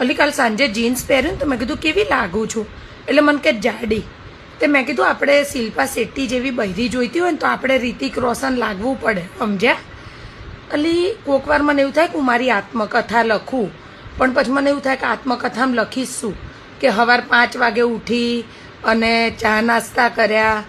ઓલી કાલ સાંજે જીન્સ પહેર્યું તો મેં કીધું, કેવી લાગું છું? એટલે મને કે, જાડી. તે મેં કીધું, આપણે શિલ્પા શેટ્ટી જેવી બૈરી જોઈતી હોય ને તો આપણે રિતિક રોશન લાગવું પડે, સમજ્યા? અલી કોકવાર મને એવું થાય કે, હું મારી આત્મકથા લખું. પણ પછી મને એવું થાય કે, આત્મકથામાં લખીશ શું? કે સવાર પાંચ વાગે ઉઠી અને ચા નાસ્તા કર્યા,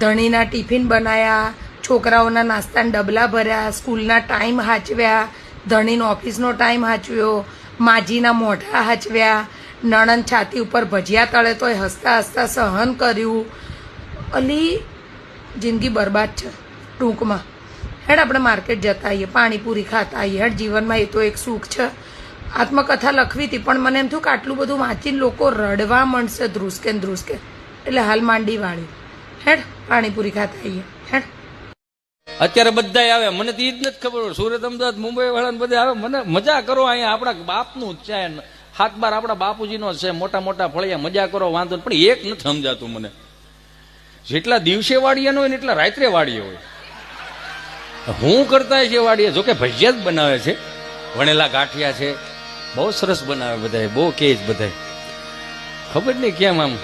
ધણીના ટિફિન બનાવ્યા છોકરાઓના નાસ્તાના ડબલા ભર્યા, સ્કૂલના ટાઈમ હાચવ્યા ધણીનો ઓફિસનો ટાઈમ હાચવ્યો, માજીના મોઢા હાચવ્યા, નણંદ છાતી ઉપર ભજીયા તળે તોય હસતા હસતા સહન કર્યું. અલી જિંદગી બરબાદ છે ટૂંકમાં. હેડ આપણે માર્કેટ જતા આવીએ પાણીપુરી ખાતા આવીએ હેડ જીવનમાં એ તો એક સુખ છે. આત્મકથા લખવી હતી, પણ મને એમ થયું કે આટલું બધું વાંચીને લોકો રડવા મળશે ધ્રુસકે ધ્રુસકે. એટલે હાલ માંડી વાળી. હેડ પાણીપુરી ખાતા આવીએ હેડ. અત્યારે બધા આવે. મને તો ઈ જ નથી ખબર. સુરત, અમદાવાદ મુંબઈ વાળા બધા આવે. મને મજા કરો અહીંયા. આપણા બાપનું જ છે. હાથ બાર આપણા બાપુજીનો છે. મોટા મોટા ફળિયા. મજા કરો, વાંધો. પણ એક નથી સમજાતું મને. જેટલા દિવસે વાડીએ હોય ને એટલા રાત્રે વાડીએ હોય. હું કરતા છે વાડીએ? જોકે ભજીયા જ બનાવે છે. વણેલા ગાંઠિયા છે. બહુ સરસ બનાવે બધાય. બહુ કે જ બધાય. ખબર નહીં કેમ આમ.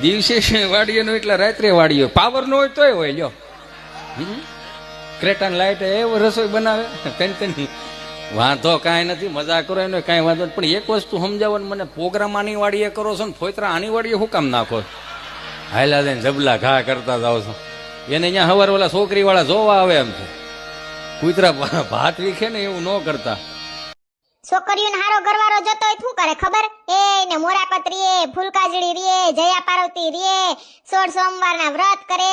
દિવસે વાડીએ નો એટલા રાત્રે હોય. પાવર નો હોય તોય હોય, લ્યો? ક્રેટાન લાઈટ એવો રસોઈ બનાવે? તેની વાંધો કાંઈ નથી મજા કરો એનો કાંઈ વાંધો પણ એક વસ્તુ સમજાવો ને મને પ્રોગ્રામ આની વાડીએ કરો છો ને ફોતરા આની વાડીએ શું કામ નાખો? હાયલા દઈને જબલા ઘા કરતા જાઓ છો. એને અહીંયા હવાર ઓલા છોકરી વાળા જોવા આવે એમ છે. કૂતરા ભાત વીખે ને એવું ન કરતા. છોકરીઓને હારો ઘરવાળો જતો હોય શું કરે ખબર? એ ને મોરાપત રીએ, ફૂલકાજળી રીએ, જયા પાર્વતી રીએ, સોળ સોમવારના વ્રત કરે,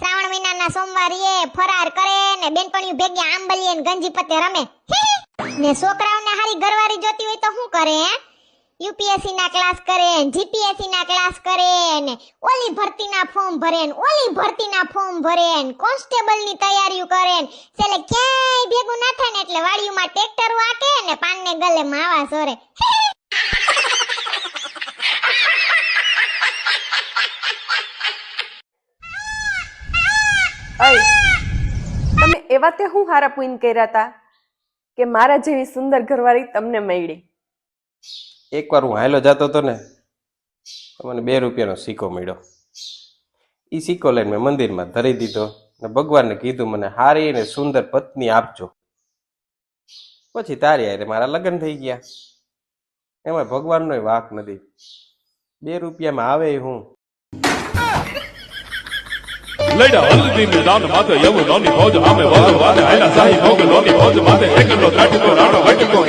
શ્રાવણ મહિનાના સોમવાર રીએ, ફરાર કરે ને બેનપણીઓ ભેગી આંબલીએ ગંજી પતે રમે. ને છોકરાઓને હારી ઘરવાળી જોતી હોય તો શું કરે, હે? યુપીએસસી ના ક્લાસ કરે જીપીએસસી ના ક્લાસ કરે ને ઓલી ભરતીના ફોર્મ ભરે ને ઓલી ભરતીના ફોર્મ ભરે ને કોન્સ્ટેબલની તૈયારીઓ કરે ને. એટલે ક્યાંય ભેગું ના થાય ને એટલે વાડીઓમાં ટ્રેક્ટર વાકે ને પાનને ગલે માવા સોરે. તમે એવા તે હું હારા પૂન કર્યા હતા કે મારા જેવી સુંદર ઘરવાળી તમને મળી એકવાર હું હાયલો જતો હતો ને, મને બે રૂપિયાનો સિક્કો મળ્યો. એ સિક્કો લઈને મેં મંદિરમાં ધરી દીધો ને ભગવાનને કીધું, મને હારી અને સુંદર પત્ની આપજો. પછી તારી આરે મારા લગ્ન થઈ ગયા. એમાં ભગવાનનો વાક નથી. બે રૂપિયામાં આવે હું. લઈડા હલ્દી મેદાન માથે એવું નોની ફોજ આમે વર વાદે આયલા સાહી ભોગ, નોની ફોજ માથે, એકલો ત્રાટકો રાણો વટકો